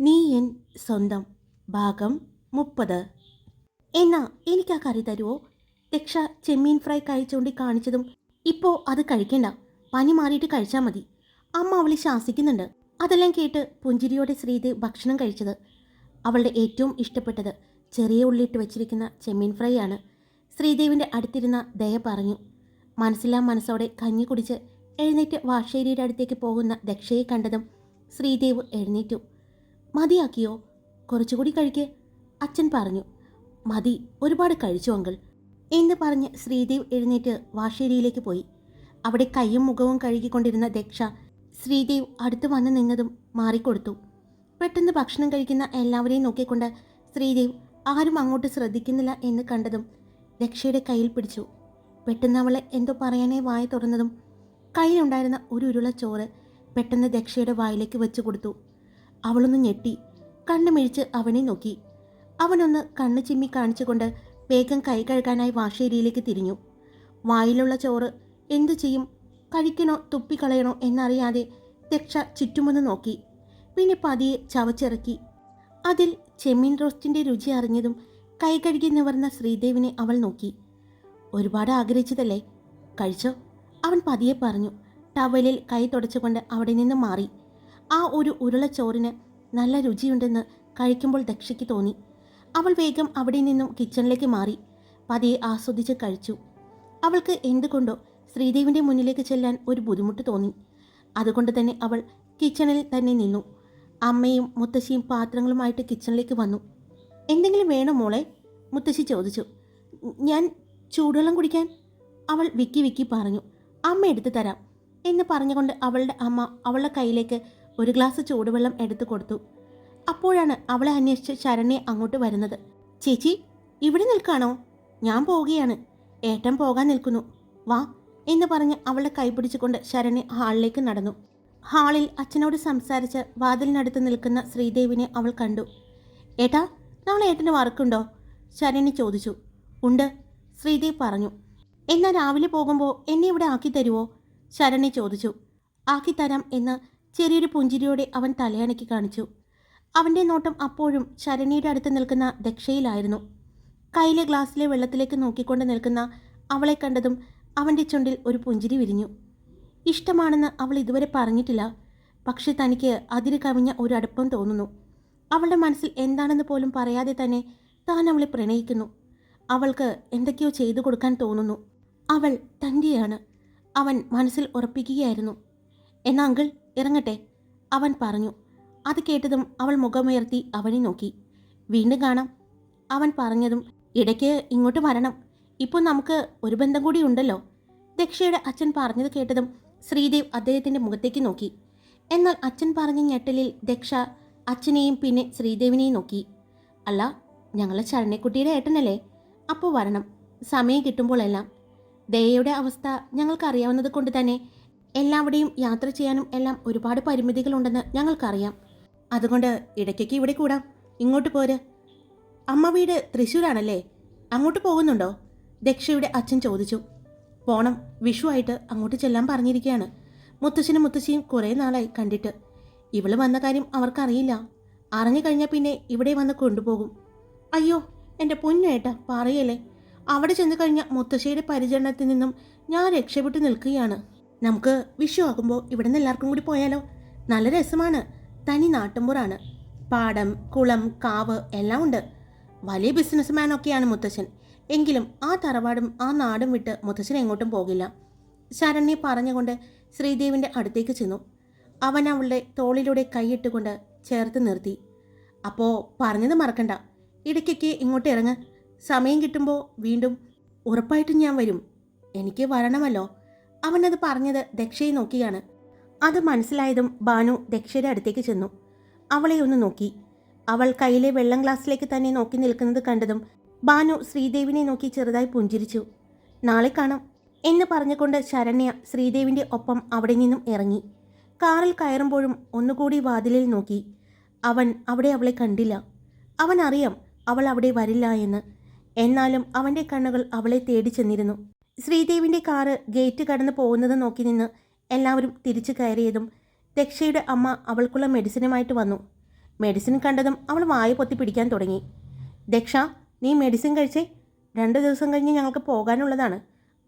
നീ എൻ സ്വന്തം ഭാഗം മുപ്പത്. എന്നാ എനിക്ക് ആ കറി തരുമോ രക്ഷ ചെമ്മീൻ ഫ്രൈ കഴിച്ചുകൊണ്ട് കാണിച്ചതും ഇപ്പോൾ അത് കഴിക്കണ്ട. പനി മാറിയിട്ട് കഴിച്ചാൽ മതി. അമ്മ അവളെ ശാസിക്കുന്നുണ്ട്. അതെല്ലാം കേട്ട് പുഞ്ചിരിയോടെ ശ്രീദേവ് ഭക്ഷണം കഴിച്ചത്. അവളുടെ ഏറ്റവും ഇഷ്ടപ്പെട്ടത് ചെറിയ ഉള്ളിട്ട് വെച്ചിരിക്കുന്ന ചെമ്മീൻ ഫ്രൈ ആണ്. ശ്രീദേവിന്റെ അടുത്തിരുന്ന ദയ പറഞ്ഞു. മനസ്സിലാ മനസ്സോടെ കഞ്ഞി കുടിച്ച് എഴുന്നേറ്റ് വാഷേരിയുടെ അടുത്തേക്ക് പോകുന്ന ദക്ഷയെ കണ്ടതും ശ്രീദേവ് എഴുന്നേറ്റു. മതിയാക്കിയോ? കുറച്ചുകൂടി കഴിക്ക് അച്ഛൻ പറഞ്ഞു. മതി ഒരുപാട് കഴിച്ചു അങ്കിൾ. എന്ന് പറഞ്ഞ് ശ്രീദേവ് എഴുന്നേറ്റ് വാഷേരിയിലേക്ക് പോയി. അവിടെ കൈയും മുഖവും കഴുകിക്കൊണ്ടിരുന്ന ദക്ഷ ശ്രീദേവ് അടുത്ത് വന്ന് നിന്നതും മാറിക്കൊടുത്തു. പെട്ടെന്ന് ഭക്ഷണം കഴിക്കുന്ന എല്ലാവരെയും നോക്കിക്കൊണ്ട് ശ്രീദേവ് ആരും അങ്ങോട്ട് ശ്രദ്ധിക്കുന്നില്ല എന്ന് കണ്ടതും ദക്ഷയുടെ കയ്യിൽ പിടിച്ചു. പെട്ടെന്ന് അവളെ എന്തോ പറയാനേ വായ തുറന്നതും കയ്യിലുണ്ടായിരുന്ന ഒരു ഉരുള ചോറ് പെട്ടെന്ന് ദക്ഷയുടെ വായിലേക്ക് വെച്ചു കൊടുത്തു. അവളൊന്ന് ഞെട്ടി. കണ്ണു മിഴിച്ച് അവനെ നോക്കി. അവനൊന്ന് കണ്ണു ചിമ്മി കാണിച്ചുകൊണ്ട് വേഗം കൈ കഴുകാനായി വാശേരിയിലേക്ക് തിരിഞ്ഞു. വായിലുള്ള ചോറ് എന്തു ചെയ്യും? കഴിക്കണോ? തുപ്പിക്കളയണോ? എന്നറിയാതെ രക്ഷ ചുറ്റുമൊന്ന് നോക്കി. പിന്നെ പതിയെ ചവച്ചിറക്കി. അതിൽ ചെമ്മീൻ റോസ്റ്റിന്റെ രുചി അറിഞ്ഞതും കൈ കഴുകി നിവർന്ന ശ്രീദേവിനെ അവൾ നോക്കി. ഒരുപാട് ആഗ്രഹിച്ചതല്ലേ? കഴിച്ചോ? അവൻ പതിയെ പറഞ്ഞു. ടവലിൽ കൈ തുടച്ചുകൊണ്ട് അവിടെ നിന്ന് മാറി. ആ ഒരു ഉരുളച്ചോറിന് നല്ല രുചിയുണ്ടെന്ന് കഴിക്കുമ്പോൾ ദക്ഷയ്ക്ക് തോന്നി. അവൾ വേഗം അവിടെ നിന്നും കിച്ചണിലേക്ക് മാറി. പതിയെ ആസ്വദിച്ച് കഴിച്ചു. അവൾക്ക് എന്തുകൊണ്ടോ ശ്രീദേവിന്റെ മുന്നിലേക്ക് ചെല്ലാൻ ഒരു ബുദ്ധിമുട്ട് തോന്നി. അതുകൊണ്ട് തന്നെ അവൾ കിച്ചണിൽ തന്നെ നിന്നു. അമ്മയും മുത്തശ്ശിയും പാത്രങ്ങളുമായിട്ട് കിച്ചണിലേക്ക് വന്നു. എന്തെങ്കിലും വേണോ മോളെ? മുത്തശ്ശി ചോദിച്ചു. ഞാൻ ചൂടുവെള്ളം കുടിക്കാൻ അവൾ വിക്കി വിക്കി പറഞ്ഞു. അമ്മ എടുത്തു തരാം എന്ന് പറഞ്ഞുകൊണ്ട് അവളുടെ അമ്മ അവളുടെ കയ്യിലേക്ക് ഒരു ഗ്ലാസ് ചൂടുവെള്ളം എടുത്തു കൊടുത്തു. അപ്പോഴാണ് അവളെ അന്വേഷിച്ച് ശരണ്യ അങ്ങോട്ട് വരുന്നത്. ചേച്ചി ഇവിടെ നിൽക്കാണോ? ഞാൻ പോവുകയാണ്. ഏട്ടൻ പോകാൻ നിൽക്കുന്നു. വാ എന്ന് പറഞ്ഞ് അവളെ കൈപിടിച്ചുകൊണ്ട് ശരണ്യ ഹാളിലേക്ക് നടന്നു. ഹാളിൽ അച്ഛനോട് സംസാരിച്ച് വാതിലിനടുത്ത് നിൽക്കുന്ന ശ്രീദേവിനെ അവൾ കണ്ടു. ഏട്ടാ നാളെ ഏട്ടന് വർക്കുണ്ടോ ശരണ്യ ചോദിച്ചു. ഉണ്ട് ശ്രീദേവ് പറഞ്ഞു. എന്നാൽ രാവിലെ പോകുമ്പോൾ എന്നെ ഇവിടെ ആക്കി തരുമോ ശരണ്യ ചോദിച്ചു. ആക്കി തരാം എന്ന് ചെറിയൊരു പുഞ്ചിരിയോടെ അവൻ തലയണക്കി കാണിച്ചു. അവന്റെ നോട്ടം അപ്പോഴും ശരണിയുടെ അടുത്ത് നിൽക്കുന്ന ദക്ഷയിലായിരുന്നു. കയ്യിലെ ഗ്ലാസ്സിലെ വെള്ളത്തിലേക്ക് നോക്കിക്കൊണ്ട് നിൽക്കുന്ന അവളെ കണ്ടതും അവന്റെ ചുണ്ടിൽ ഒരു പുഞ്ചിരി വിരിഞ്ഞു. ഇഷ്ടമാണെന്ന് അവൾ ഇതുവരെ പറഞ്ഞിട്ടില്ല. പക്ഷെ തനിക്ക് അതിര് കവിഞ്ഞ ഒരു അടുപ്പം തോന്നുന്നു. അവളുടെ മനസ്സിൽ എന്താണെന്ന് പോലും പറയാതെ തന്നെ താൻ അവളെ പ്രണയിക്കുന്നു. അവൾക്ക് എന്തൊക്കെയോ ചെയ്തു കൊടുക്കാൻ തോന്നുന്നു. അവൾ തന്റെയാണ്. അവൻ മനസ്സിൽ ഉറപ്പിക്കുകയായിരുന്നു. എന്നാ അങ്കിൾ ഇറങ്ങട്ടെ. അവൻ പറഞ്ഞു. അത് കേട്ടതും അവൾ മുഖമുയർത്തി അവനെ നോക്കി. വീണ്ടും കാണാം. അവൻ പറഞ്ഞതും ഇടയ്ക്ക് ഇങ്ങോട്ട് വരണം. ഇപ്പോൾ നമുക്ക് ഒരു ബന്ധം കൂടി ഉണ്ടല്ലോ. ദക്ഷയുടെ അച്ഛൻ പറഞ്ഞത് കേട്ടതും ശ്രീദേവ് അദ്ദേഹത്തിന്റെ മുഖത്തേക്ക് നോക്കി. എന്നാൽ അച്ഛൻ പറഞ്ഞ ഞെട്ടലിൽ ദക്ഷ അച്ഛനെയും പിന്നെ ശ്രീദേവിനെയും നോക്കി. അല്ല ഞങ്ങളെ ശരണ്യക്കുട്ടിയുടെ ഏട്ടനല്ലേ? അപ്പോൾ വരണം. സമയം കിട്ടുമ്പോഴെല്ലാം. ദയയുടെ അവസ്ഥ ഞങ്ങൾക്കറിയാവുന്നത് കൊണ്ട് തന്നെ എല്ലാവിടെയും യാത്ര ചെയ്യാനും എല്ലാം ഒരുപാട് പരിമിതികളുണ്ടെന്ന് ഞങ്ങൾക്കറിയാം. അതുകൊണ്ട് ഇടയ്ക്കൊക്കെ ഇവിടെ കൂടാം. ഇങ്ങോട്ട് പോര്. അമ്മ വീട് തൃശ്ശൂരാണല്ലേ? അങ്ങോട്ട് പോകുന്നുണ്ടോ? ദക്ഷയുടെ അച്ഛൻ ചോദിച്ചു. പോണം. വിഷുവായിട്ട് അങ്ങോട്ട് ചെല്ലാൻ പറഞ്ഞിരിക്കുകയാണ് മുത്തശ്ശനും മുത്തശ്ശിയും കുറേ നാളായി കണ്ടിട്ട്. ഇവൾ വന്ന കാര്യം അവർക്കറിയില്ല. അറിഞ്ഞു കഴിഞ്ഞാൽ പിന്നെ ഇവിടെ വന്ന് കൊണ്ടുപോകും. അയ്യോ എന്റെ പൊന്നേട്ട പറയല്ലേ? അവിടെ ചെന്ന് കഴിഞ്ഞ മുത്തശ്ശിയുടെ പരിചരണത്തിൽ നിന്നും ഞാൻ രക്ഷപ്പെട്ടു നിൽക്കുകയാണ്. നമുക്ക് വിഷു ആകുമ്പോൾ ഇവിടെ നിന്ന് എല്ലാവർക്കും കൂടി പോയാലോ? നല്ല രസമാണ്. തനി നാട്ടുമ്പുറാണ്. പാടം കുളം കാവ് എല്ലാം ഉണ്ട്. വലിയ ബിസിനസ്മാൻ ഒക്കെയാണ് മുത്തശ്ശൻ. എങ്കിലും ആ തറവാടും ആ നാടും വിട്ട് മുത്തശ്ശൻ എങ്ങോട്ടും പോകില്ല. ശരണ്യ പറഞ്ഞുകൊണ്ട് ശ്രീദേവിന്റെ അടുത്തേക്ക് ചെന്നു. അവൻ അവളുടെ തോളിലൂടെ കൈയിട്ടുകൊണ്ട് ചേർത്ത് നിർത്തി. അപ്പോൾ പറഞ്ഞത് മറക്കണ്ട. ഇടയ്ക്കൊക്കെ ഇങ്ങോട്ട് ഇറങ്ങ്. സമയം കിട്ടുമ്പോൾ വീണ്ടും ഉറപ്പായിട്ടും ഞാൻ വരും. എനിക്ക് വരണമല്ലോ. അവനത് പറഞ്ഞത് ദക്ഷയെ നോക്കിയാണ്. അത് മനസ്സിലായതും ബാനു ദക്ഷയുടെ അടുത്തേക്ക് ചെന്നു. അവളെ ഒന്ന് നോക്കി. അവൾ കയ്യിലെ വെള്ളം ഗ്ലാസ്സിലേക്ക് തന്നെ നോക്കി നിൽക്കുന്നത് കണ്ടതും ബാനു ശ്രീദേവിനെ നോക്കി ചെറുതായി പുഞ്ചിരിച്ചു. നാളെ കാണാം എന്ന് പറഞ്ഞുകൊണ്ട് ശരണ്യ ശ്രീദേവിന്റെ ഒപ്പം അവിടെ നിന്നും ഇറങ്ങി. കാറിൽ കയറുമ്പോഴും ഒന്നുകൂടി വാതിലിൽ നോക്കി. അവൻ അവിടെ അവളെ കണ്ടില്ല. അവൻ അറിയാം അവൾ അവിടെ വരില്ല എന്ന്. എന്നാലും അവന്റെ കണ്ണുകൾ അവളെ തേടി ചെന്നിരുന്നു. ശ്രീദേവിന്റെ കാറ് ഗേറ്റ് കടന്ന് പോകുന്നത് നോക്കി നിന്ന് എല്ലാവരും തിരിച്ചു കയറിയതും ദക്ഷയുടെ അമ്മ അവൾക്കുള്ള മെഡിസിനുമായിട്ട് വന്നു. മെഡിസിൻ കണ്ടതും അവൾ വായ പൊത്തി പിടിക്കാൻ തുടങ്ങി. ദക്ഷ നീ മെഡിസിൻ കഴിച്ചേ? രണ്ട് ദിവസം കഴിഞ്ഞ് ഞങ്ങൾക്ക് പോകാനുള്ളതാണ്.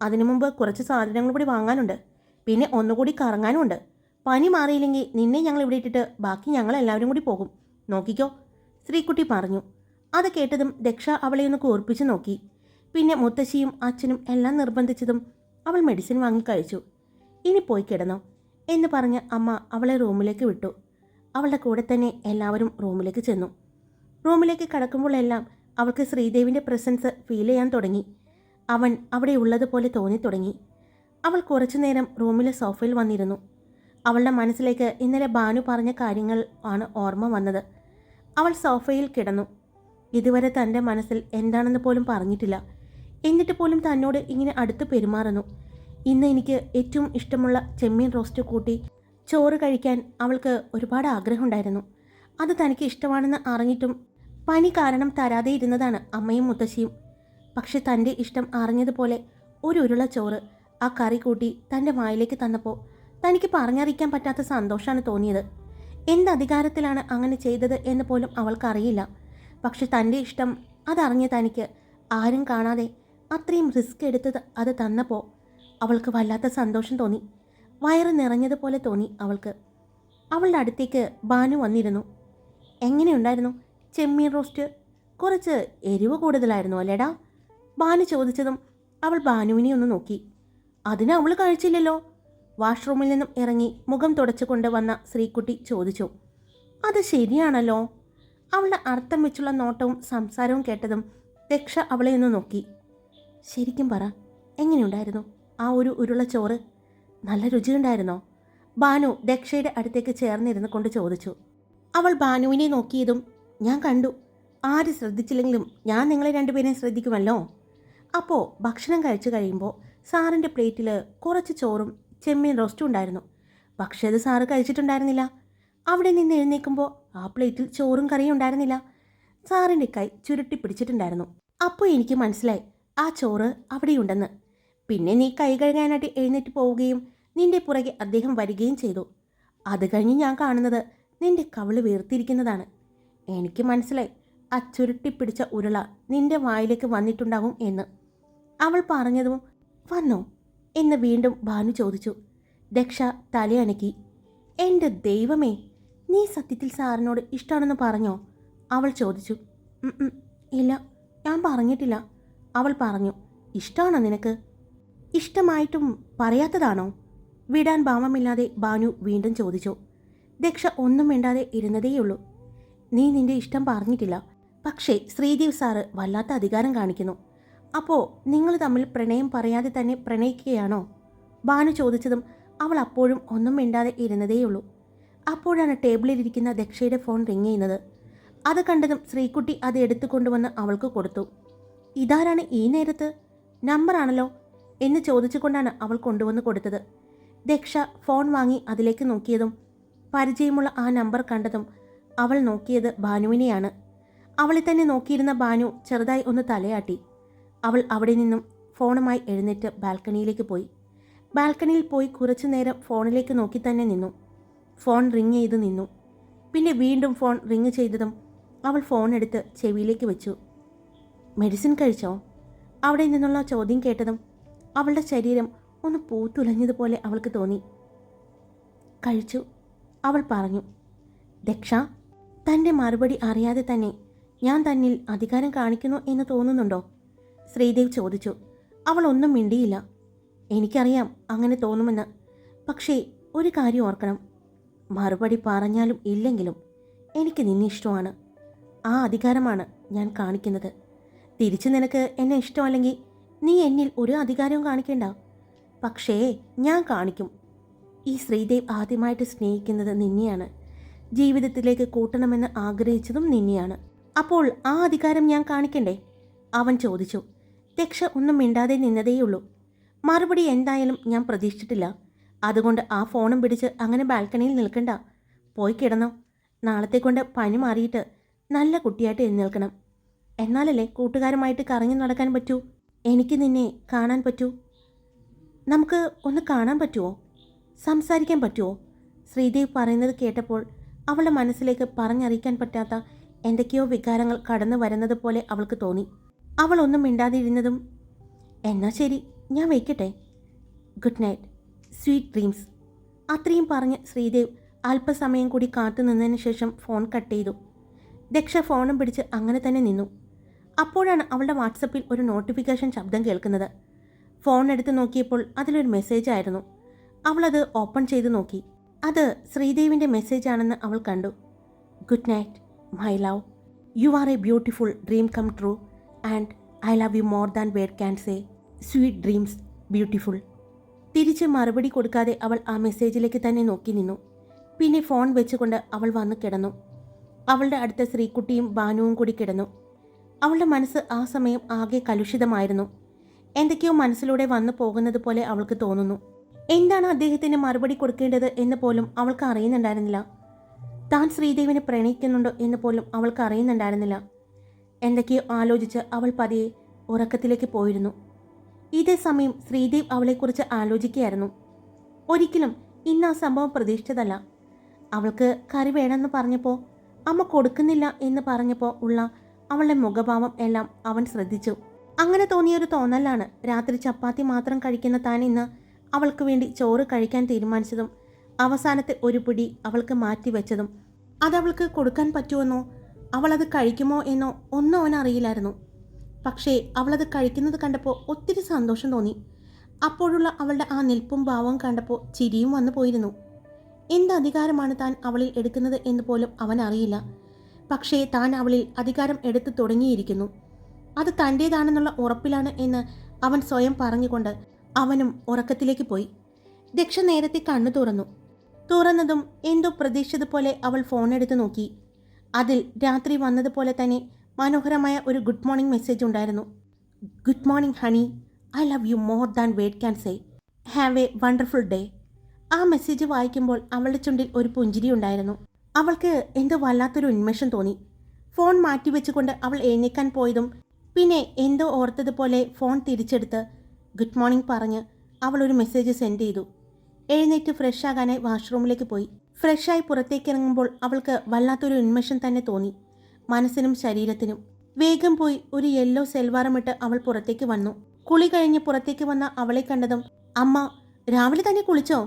അതിനു മുമ്പ് കുറച്ച് സാധനങ്ങൾ കൂടി വാങ്ങാനുണ്ട്. പിന്നെ ഒന്നുകൂടി കറങ്ങാനുമുണ്ട്. പനി മാറിയില്ലെങ്കിൽ നിന്നെ ഞങ്ങൾ ഇവിടെ ഇട്ടിട്ട് ബാക്കി ഞങ്ങൾ എല്ലാവരും കൂടി പോകും. നോക്കിക്കോ ശ്രീകുട്ടി പറഞ്ഞു. അത് കേട്ടതും ദക്ഷ അവളെ ഒന്ന് കൂർപ്പിച്ച് നോക്കി. പിന്നെ മുത്തശ്ശിയും അച്ഛനും എല്ലാം നിർബന്ധിച്ചതും അവൾ മെഡിസിൻ വാങ്ങി കഴിച്ചു. ഇനി പോയി കിടന്നോ എന്ന് പറഞ്ഞ് അമ്മ അവളെ റൂമിലേക്ക് വിട്ടു. അവളുടെ കൂടെ തന്നെ എല്ലാവരും റൂമിലേക്ക് ചെന്നു. റൂമിലേക്ക് കടക്കുമ്പോഴെല്ലാം അവൾക്ക് ശ്രീദേവിന്റെ പ്രസൻസ് ഫീൽ ചെയ്യാൻ തുടങ്ങി. അവൻ അവിടെ ഉള്ളതുപോലെ തോന്നി തുടങ്ങി. അവൾ കുറച്ചു നേരം റൂമിലെ സോഫയിൽ വന്നിരുന്നു. അവളുടെ മനസ്സിലേക്ക് ഇന്നലെ ഭാനു പറഞ്ഞ കാര്യങ്ങൾ ആണ് ഓർമ്മ വന്നത്. അവൾ സോഫയിൽ കിടന്നു. ഇതുവരെ തന്റെ മനസ്സിൽ എന്താണെന്ന് പോലും പറഞ്ഞിട്ടില്ല. എന്നിട്ട് പോലും തന്നോട് ഇങ്ങനെ അടുത്ത് പെരുമാറുന്നു. ഇന്ന് എനിക്ക് ഏറ്റവും ഇഷ്ടമുള്ള ചെമ്മീൻ റോസ്റ്റ് കൂട്ടി ചോറ് കഴിക്കാൻ അവൾക്ക് ഒരുപാട് ആഗ്രഹമുണ്ടായിരുന്നു. അത് തനിക്ക് ഇഷ്ടമാണെന്ന് അറിഞ്ഞിട്ടും പനി കാരണം തരാതെ ഇരുന്നതാണ് അമ്മയും മുത്തശ്ശിയും. പക്ഷെ തന്റെ ഇഷ്ടം അറിഞ്ഞതുപോലെ ഒരു ഉരുള ചോറ് ആ കറി കൂട്ടി തന്റെ വായിലേക്ക് തന്നപ്പോൾ തനിക്ക് പറഞ്ഞറിയിക്കാൻ പറ്റാത്ത സന്തോഷമാണ് തോന്നിയത്. എന്ത് അധികാരത്തിലാണ് അങ്ങനെ ചെയ്തത് എന്ന് പോലും അവൾക്കറിയില്ല. പക്ഷെ തന്റെ ഇഷ്ടം അതറിഞ്ഞ തനിക്ക് ആരും കാണാതെ അത്രയും റിസ്ക് എടുത്തത് അത് തന്നപ്പോൾ അവൾക്ക് വല്ലാത്ത സന്തോഷം തോന്നി. വയറ് നിറഞ്ഞതുപോലെ തോന്നി അവൾക്ക്. അവളുടെ അടുത്തേക്ക് ബാനു വന്നിരുന്നു. എങ്ങനെയുണ്ടായിരുന്നു? ചെമ്മീൻ റോസ്റ്റ്? കുറച്ച് എരിവ് കൂടുതലായിരുന്നു അല്ലേടാ? ബാനു ചോദിച്ചതും അവൾ ബാനുവിനെ ഒന്ന് നോക്കി. അതിന് അവൾ കഴിച്ചില്ലല്ലോ. വാഷ്റൂമിൽ നിന്നും ഇറങ്ങി മുഖം തുടച്ചുകൊണ്ട് വന്ന ശ്രീകുട്ടി ചോദിച്ചു. അത് ശരിയാണല്ലോ. അവളുടെ അർത്ഥം വെച്ചുള്ള നോട്ടവും സംസാരവും കേട്ടതും ദക്ഷ അവളെ ഒന്ന് നോക്കി. ശരിക്കും പറ എങ്ങനെയുണ്ടായിരുന്നു ആ ഒരു ഉരുള ചോറ്? നല്ല രുചിയുണ്ടായിരുന്നോ? ബാനു ദക്ഷയുടെ അടുത്തേക്ക് ചേർന്നിരുന്ന് കൊണ്ട് ചോദിച്ചു. അവൾ ബാനുവിനെ നോക്കിയതും ഞാൻ കണ്ടു. ആര് ശ്രദ്ധിച്ചില്ലെങ്കിലും ഞാൻ നിങ്ങളെ രണ്ടുപേരെയും ശ്രദ്ധിക്കുമല്ലോ? അപ്പോൾ ഭക്ഷണം കഴിച്ചു കഴിയുമ്പോൾ സാറിന്റെ പ്ലേറ്റിൽ കുറച്ച് ചോറും ചെമ്മീൻ റോസ്റ്റും ഉണ്ടായിരുന്നു. പക്ഷേ അത് സാറ് കഴിച്ചിട്ടുണ്ടായിരുന്നില്ല. അവിടെ നിന്ന് എഴുന്നേൽക്കുമ്പോൾ ആ പ്ലേറ്റിൽ ചോറും കറിയും ഉണ്ടായിരുന്നില്ല. സാറിന്റെ കൈ ചുരുട്ടി പിടിച്ചിട്ടുണ്ടായിരുന്നു. അപ്പോൾ എനിക്ക് മനസ്സിലായി. ആ ചോറ് അവിടെയുണ്ടെന്ന്. പിന്നെ നീ കൈ കഴുകാനായിട്ട് എഴുന്നേറ്റ് പോവുകയും നിന്റെ പുറകെ അദ്ദേഹം വരികയും ചെയ്തു. അത് കഴിഞ്ഞ് ഞാൻ കാണുന്നത് നിന്റെ കവിൾ വീർത്തിരിക്കുന്നതാണ്. എനിക്ക് മനസ്സിലായി ആ ചുരുട്ടി പിടിച്ച ഉരുള നിന്റെ വായിലേക്ക് വന്നിട്ടുണ്ടാകും എന്ന്. അവൾ പറഞ്ഞതും വന്നോ എന്ന് വീണ്ടും ഭാനു ചോദിച്ചു. ദക്ഷ തലയണക്കി എന്റെ ദൈവമേ നീ സത്യത്തിൽ സാറിനോട് ഇഷ്ടമാണെന്ന് പറഞ്ഞോ? അവൾ ചോദിച്ചു. "ഉം, ഉം, ഇല്ല ഞാൻ പറഞ്ഞിട്ടില്ല. അവൾ പറഞ്ഞു ഇഷ്ടമാണോ നിനക്ക്? ഇഷ്ടമായിട്ടും പറയാത്തതാണോ? വിടാൻ ഭാവമില്ലാതെ ബാനു വീണ്ടും ചോദിച്ചു. ദക്ഷ ഒന്നും വേണ്ടാതെ ഇരുന്നതേയുള്ളൂ. നീ നിന്റെ ഇഷ്ടം പറഞ്ഞിട്ടില്ല. പക്ഷേ ശ്രീദേവ് സാറ് വല്ലാത്ത അധികാരം കാണിക്കുന്നു. അപ്പോൾ നിങ്ങൾ തമ്മിൽ പ്രണയം പറയാതെ തന്നെ പ്രണയിക്കുകയാണോ? ബാനു ചോദിച്ചതും അവൾ അപ്പോഴും ഒന്നും മിണ്ടാതെ ഇരുന്നതേയുള്ളൂ. അപ്പോഴാണ് ടേബിളിലിരിക്കുന്ന ദക്ഷയുടെ ഫോൺ റിങ് ചെയ്യുന്നത്. അത് കണ്ടതും ശ്രീകുട്ടി അത് എടുത്തു കൊണ്ടുവന്ന് അവൾക്ക് കൊടുത്തു. ഇതാരാണ് ഈ നേരത്ത്? നമ്പറാണല്ലോ എന്ന് ചോദിച്ചുകൊണ്ടാണ് അവൾ കൊണ്ടുവന്ന് കൊടുത്തത്. ദക്ഷ ഫോൺ വാങ്ങി അതിലേക്ക് നോക്കിയതും പരിചയമുള്ള ആ നമ്പർ കണ്ടതും അവൾ നോക്കിയത് ഭാനുവിനെയാണ്. അവളെ തന്നെ നോക്കിയിരുന്ന ഭാനു ചെറുതായി ഒന്ന് തലയാട്ടി. അവൾ അവിടെ നിന്നും ഫോണുമായി എഴുന്നേറ്റ് ബാൽക്കണിയിലേക്ക് പോയി. ബാൽക്കണിയിൽ പോയി കുറച്ചു നേരം ഫോണിലേക്ക് നോക്കി തന്നെ നിന്നു. ഫോൺ റിങ് ചെയ്ത് നിന്നു. പിന്നെ വീണ്ടും ഫോൺ റിങ് ചെയ്തതും അവൾ ഫോൺ എടുത്ത് ചെവിയിലേക്ക് വെച്ചു. മെഡിസിൻ കഴിച്ചോ? അവിടെ നിന്നുള്ള ചോദ്യം കേട്ടതും അവളുടെ ശരീരം ഒന്ന് പൂത്തുലഞ്ഞതുപോലെ അവൾക്ക് തോന്നി. കഴിച്ചു. അവൾ പറഞ്ഞു ദക്ഷ തന്റെ മറുപടി അറിയാതെ തന്നെ ഞാൻ തന്നിൽ അധികാരം കാണിക്കുന്നു എന്ന് തോന്നുന്നുണ്ടോ? ശ്രീദേവ് ചോദിച്ചു. അവൾ ഒന്നും മിണ്ടിയില്ല. എനിക്കറിയാം അങ്ങനെ തോന്നുമെന്ന്. പക്ഷേ ഒരു കാര്യം ഓർക്കണം. മറുപടി പറഞ്ഞാലും ഇല്ലെങ്കിലും എനിക്ക് നിന്നെ ഇഷ്ടമാണ്. ആ അധികാരമാണ് ഞാൻ കാണിക്കുന്നത്. തിരിച്ചു നിനക്ക് എന്നെ ഇഷ്ടമല്ലെങ്കിൽ നീ എന്നിൽ ഒരു അധികാരവും കാണിക്കണ്ട. പക്ഷേ ഞാൻ കാണിക്കും. ഈ ശ്രീദേവ് ആദ്യമായിട്ട് സ്നേഹിക്കുന്നത് നിന്നെയാണ്. ജീവിതത്തിലേക്ക് കൂട്ടണമെന്ന് ആഗ്രഹിച്ചതും നിന്നെയാണ്. അപ്പോൾ ആ അധികാരം ഞാൻ കാണിക്കണ്ടേ? അവൻ ചോദിച്ചു. ദക്ഷ ഒന്നും മിണ്ടാതെ നിന്നതേയുള്ളൂ. മറുപടി എന്തായാലും ഞാൻ പ്രതീക്ഷിച്ചിട്ടില്ല. അതുകൊണ്ട് ആ ഫോണും പിടിച്ച് അങ്ങനെ ബാൽക്കണിയിൽ നിൽക്കണ്ട. പോയി കിടന്നോ. നാളത്തെ കൊണ്ട് പനി മാറിയിട്ട് നല്ല കുട്ടിയായിട്ട് എഴുന്നേൽക്കണം. എന്നാലല്ലേ കൂട്ടുകാരുമായിട്ട് കറങ്ങി നടക്കാൻ പറ്റൂ? എനിക്ക് നിന്നെ കാണാൻ പറ്റൂ? നമുക്ക് ഒന്ന് കാണാൻ പറ്റുമോ സംസാരിക്കാൻ പറ്റുമോ ശ്രീദേവ് പറയുന്നത് കേട്ടപ്പോൾ അവളുടെ മനസ്സിലേക്ക് പറഞ്ഞറിയിക്കാൻ പറ്റാത്ത എന്തൊക്കെയോ വികാരങ്ങൾ കടന്നു വരുന്നത് പോലെ അവൾക്ക് തോന്നി. അവൾ ഒന്നും മിണ്ടാതിരുന്നതും എന്നാ ശരി ഞാൻ വയ്ക്കട്ടെ. Good night. Sweet dreams. അത്രയും പറഞ്ഞ് ശ്രീദേവ് അല്പസമയം കൂടി കാത്തു നിന്നതിന് ശേഷം ഫോൺ കട്ട് ചെയ്തു. ദക്ഷ ഫോണും പിടിച്ച് അങ്ങനെ തന്നെ നിന്നു. അപ്പോഴാണ് അവളുടെ വാട്സപ്പിൽ ഒരു നോട്ടിഫിക്കേഷൻ ശബ്ദം കേൾക്കുന്നത്. ഫോൺ എടുത്ത് നോക്കിയപ്പോൾ അതിലൊരു മെസ്സേജ് ആയിരുന്നു. അവളത് ഓപ്പൺ ചെയ്ത് നോക്കി. അത് ശ്രീദേവിന്റെ മെസ്സേജ് ആണെന്ന് അവൾ കണ്ടു. Good night my love you are a beautiful dream come true and I love you more than where can say sweet dreams beautiful തിരിച്ച് മറുപടി കൊടുക്കാതെ അവൾ ആ മെസ്സേജിലേക്ക് തന്നെ നോക്കി നിന്നു. പിന്നെ ഫോൺ വെച്ചുകൊണ്ട് അവൾ വന്ന് കിടന്നു. അവളുടെ അടുത്ത ശ്രീകുട്ടിയും ബാനുവും കൂടി കിടന്നു. അവളുടെ മനസ്സ് ആ സമയം ആകെ കലുഷിതമായിരുന്നു. എന്തൊക്കെയോ മനസ്സിലൂടെ വന്നു പോകുന്നത് പോലെ അവൾക്ക് തോന്നുന്നു. എന്താണ് അദ്ദേഹത്തിന് മറുപടി കൊടുക്കേണ്ടത് എന്ന് പോലും അവൾക്ക് അറിയുന്നുണ്ടായിരുന്നില്ല. താൻ ശ്രീദേവിനെ പ്രണയിക്കുന്നുണ്ടോ എന്ന് പോലും അവൾക്ക് അറിയുന്നുണ്ടായിരുന്നില്ല. എന്തൊക്കെയോ ആലോചിച്ച് അവൾ പതിയെ ഉറക്കത്തിലേക്ക് പോയിരുന്നു. ഇതേ സമയം ശ്രീദേവ് അവളെക്കുറിച്ച് ആലോചിക്കുകയായിരുന്നു. ഒരിക്കലും ഇന്ന് ആ സംഭവം പ്രതീക്ഷിച്ചതല്ല. അവൾക്ക് കറി വേണമെന്ന് പറഞ്ഞപ്പോൾ അമ്മ കൊടുക്കുന്നില്ല എന്ന് പറഞ്ഞപ്പോൾ ഉള്ള അവളുടെ മുഖഭാവം എല്ലാം അവൻ ശ്രദ്ധിച്ചു. അങ്ങനെ തോന്നിയൊരു തോന്നലാണ് രാത്രി ചപ്പാത്തി മാത്രം കഴിക്കുന്ന താൻ ഇന്ന് അവൾക്ക് വേണ്ടി ചോറ് കഴിക്കാൻ തീരുമാനിച്ചതും അവസാനത്തെ ഒരു പിടി അവൾക്ക് മാറ്റിവെച്ചതും അതവൾക്ക് കൊടുക്കാൻ പറ്റുമെന്നോ അവളത് കഴിക്കുമോ എന്നോ ഒന്നും അവൻ അറിയില്ലായിരുന്നു. പക്ഷേ അവളത് കഴിക്കുന്നത് കണ്ടപ്പോൾ ഒത്തിരി സന്തോഷം തോന്നി. അപ്പോഴുള്ള അവളുടെ ആ നിൽപ്പും ഭാവവും കണ്ടപ്പോൾ ചിരിയും വന്നു പോയിരുന്നു. എന്ത് അധികാരമാണ് താൻ അവളിൽ എടുക്കുന്നത് എന്ന് പോലും അവൻ അറിയില്ല. പക്ഷേ താൻ അവളിൽ അധികാരം എടുത്തു തുടങ്ങിയിരിക്കുന്നു. അത് തന്റേതാണെന്നുള്ള ഉറപ്പിലാണ് എന്ന് അവൻ സ്വയം പറഞ്ഞുകൊണ്ട് അവനും ഉറക്കത്തിലേക്ക് പോയി. ദക്ഷ നേരത്തെ കണ്ണു തുറന്നു. തുറന്നതും എന്തോ പ്രതീക്ഷിച്ചതുപോലെ അവൾ ഫോൺ എടുത്തു നോക്കി. അതിൽ രാത്രി വന്നതുപോലെ തന്നെ മനോഹരമായ ഒരു ഗുഡ് മോർണിംഗ് മെസ്സേജ് ഉണ്ടായിരുന്നു. Good morning honey I love you more than wait can say. Have a wonderful day. ആ മെസ്സേജ് വായിക്കുമ്പോൾ അവളുടെ ചുണ്ടിൽ ഒരു പുഞ്ചിരി ഉണ്ടായിരുന്നു. അവൾക്ക് എന്തോ വല്ലാത്തൊരു ഉന്മേഷം തോന്നി. ഫോൺ മാറ്റിവെച്ചുകൊണ്ട് അവൾ എഴുന്നേക്കാൻ പോയതും പിന്നെ എന്തോ ഓർത്തതുപോലെ ഫോൺ തിരിച്ചെടുത്ത് ഗുഡ് മോർണിംഗ് പറഞ്ഞ് അവൾ ഒരു മെസ്സേജ് സെൻഡ് ചെയ്തു. എഴുന്നേറ്റ് ഫ്രഷ് ആകാനായി വാഷ്റൂമിലേക്ക് പോയി. ഫ്രഷായി പുറത്തേക്ക് ഇറങ്ങുമ്പോൾ അവൾക്ക് വല്ലാത്തൊരു ഉന്മേഷം തന്നെ തോന്നി. മനസ്സിനും ശരീരത്തിനും. വേഗം പോയി ഒരു യെല്ലോ സെൽവാറമിട്ട് അവൾ പുറത്തേക്ക് വന്നു. കുളി കഴിഞ്ഞ് പുറത്തേക്ക് വന്ന അവളെ കണ്ടതും അമ്മ രാവിലെ തന്നെ കുളിച്ചോ?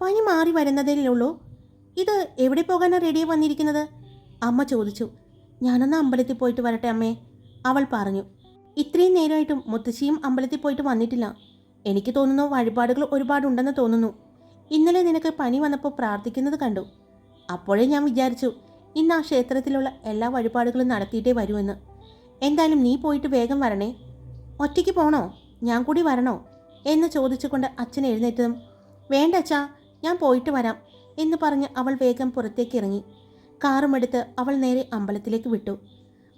പനി മാറി വരുന്നതേയുള്ളൂ. ഇത് എവിടെ പോകാനാണ് റെഡി വന്നിരിക്കുന്നത്? അമ്മ ചോദിച്ചു. ഞാനൊന്ന് അമ്പലത്തിൽ പോയിട്ട് വരട്ടെ അമ്മേ. അവൾ പറഞ്ഞു. ഇത്രയും നേരമായിട്ടും മുത്തശ്ശിയും അമ്പലത്തിൽ പോയിട്ട് വന്നിട്ടില്ല. എനിക്ക് തോന്നുന്നു വഴിപാടുകൾ ഒരുപാടുണ്ടെന്ന് തോന്നുന്നു. ഇന്നലെ നിനക്ക് പനി വന്നപ്പോൾ പ്രാർത്ഥിക്കുന്നത് കണ്ടു. അപ്പോഴേ ഞാൻ വിചാരിച്ചു ഇന്ന് ആ ക്ഷേത്രത്തിലുള്ള എല്ലാ വഴിപാടുകളും നടത്തിയിട്ടേ വരുമെന്ന്. എന്തായാലും നീ പോയിട്ട് വേഗം വരണേ. ഒറ്റയ്ക്ക് പോണോ? ഞാൻ കൂടി വരണോ? എന്ന് ചോദിച്ചുകൊണ്ട് അച്ഛൻ എഴുന്നേറ്റതും വേണ്ട അച്ഛാ ഞാൻ പോയിട്ട് വരാം. എന്ന് പറഞ്ഞ് അവൾ വേഗം പുറത്തേക്ക് ഇറങ്ങി. കാറുമെടുത്ത് അവൾ നേരെ അമ്പലത്തിലേക്ക് വിട്ടു.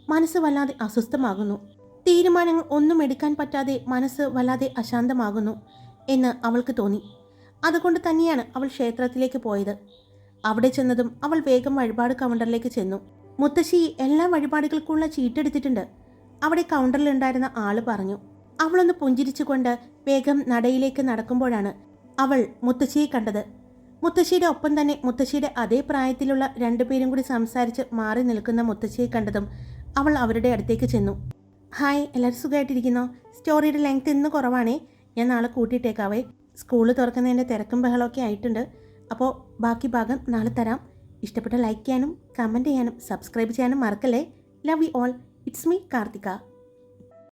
മനസ്സ് വല്ലാതെ അസ്വസ്ഥമാകുന്നു. തീരുമാനങ്ങൾ ഒന്നും എടുക്കാൻ പറ്റാതെ മനസ്സ് വല്ലാതെ അശാന്തമാകുന്നു എന്ന് അവൾക്ക് തോന്നി. അതുകൊണ്ട് തന്നെയാണ് അവൾ ക്ഷേത്രത്തിലേക്ക് പോയത്. അവിടെ ചെന്നതും അവൾ വേഗം വഴിപാട് കൗണ്ടറിലേക്ക് ചെന്നു. മുത്തശ്ശി എല്ലാ വഴിപാടുകൾക്കുള്ള ചീട്ടെടുത്തിട്ടുണ്ട് അവിടെ കൗണ്ടറിലുണ്ടായിരുന്ന ആൾ പറഞ്ഞു. അവളൊന്ന് പുഞ്ചിരിച്ചുകൊണ്ട് വേഗം നടയിലേക്ക് നടക്കുമ്പോഴാണ് അവൾ മുത്തശ്ശിയെ കണ്ടത്. മുത്തശ്ശിയുടെ ഒപ്പം തന്നെ മുത്തശ്ശിയുടെ അതേ പ്രായത്തിലുള്ള രണ്ടുപേരും കൂടി സംസാരിച്ച് മാറി നിൽക്കുന്ന മുത്തശ്ശിയെ കണ്ടതും അവൾ അവരുടെ അടുത്തേക്ക് ചെന്നു. ഹായ് എല്ലാവരും സുഖമായിട്ടിരിക്കുന്നോ? സ്റ്റോറിയുടെ ലെങ്ത് ഇന്ന് കുറവാണേ. ഞാൻ നാളെ കൂട്ടിയിട്ടേക്കാവേ. സ്കൂൾ തുറക്കുന്നതിന്റെ തിരക്കും ബഹളമൊക്കെ ആയിട്ടുണ്ട്. അപ്പോൾ ബാക്കി ഭാഗം നാളെ തരാം. ഇഷ്ടപ്പെട്ട ലൈക്ക് ചെയ്യാനും കമന്റ് ചെയ്യാനും സബ്സ്ക്രൈബ് ചെയ്യാനും മറക്കല്ലേ. Love you all it's me Karthika.